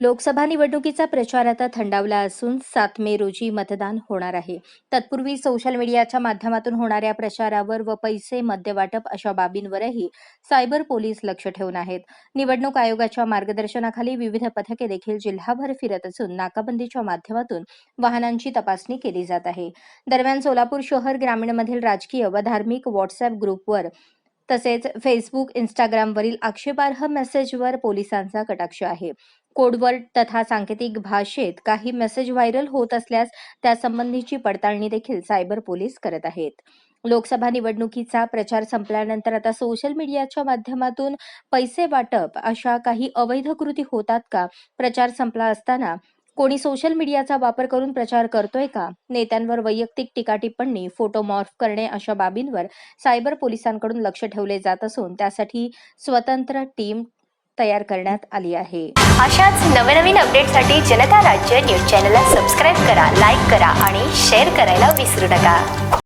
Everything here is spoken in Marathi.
लोकसभा निवडणुकीचा प्रचार आता थंडावला असून सात मे रोजी मतदान होणार आहे. तत्पूर्वी सोशल मीडियाच्या माध्यमातून होणाऱ्या प्रचारावर व पैसे मद्यवाटप अशा बाबींवरही सायबर पोलीस लक्ष ठेवून आहेत. निवडणूक आयोगाच्या मार्गदर्शनाखाली विविध पथके देखील जिल्हाभर फिरत असून नाकाबंदीच्या माध्यमातून वाहनांची तपासणी केली जात आहे. दरम्यान सोलापूर शहर ग्रामीणमधील राजकीय व धार्मिक व्हॉट्सअप ग्रुपवर तसेच फेसबुक इंस्टाग्रामवरील आक्षेपार्ह मेसेजवर पोलिसांचा कटाक्ष आहे. कोडवर्ड तथा सांकेतिक भाषेत काही मेसेज व्हायरल होत असल्यास त्यासंबंधीची पडताळणी देखील सायबर पोलीस करत आहेत. लोकसभा निवडणुकीचा प्रचार संपल्यानंतर आता सोशल मीडियाच्या माध्यमातून पैसे वाटप अशा काही अवैध कृती होतात का? प्रचार संपला असताना कोणी सोशल मीडियाचा वापर करून प्रचार करतोय का? नेत्यांवर वैयक्तिक टीका टिप्पणी फोटो मॉर्फ करणे अशा बाबींवर सायबर पोलिसांकडून लक्ष ठेवले जात असून त्यासाठी स्वतंत्र टीम तयार करण्यात आली आहे. अशाच नवनवीन अपडेटसाठी जनता राज्य न्यूज चॅनलला सबस्क्राईब करा लाईक करा आणि शेअर करायला विसरू नका.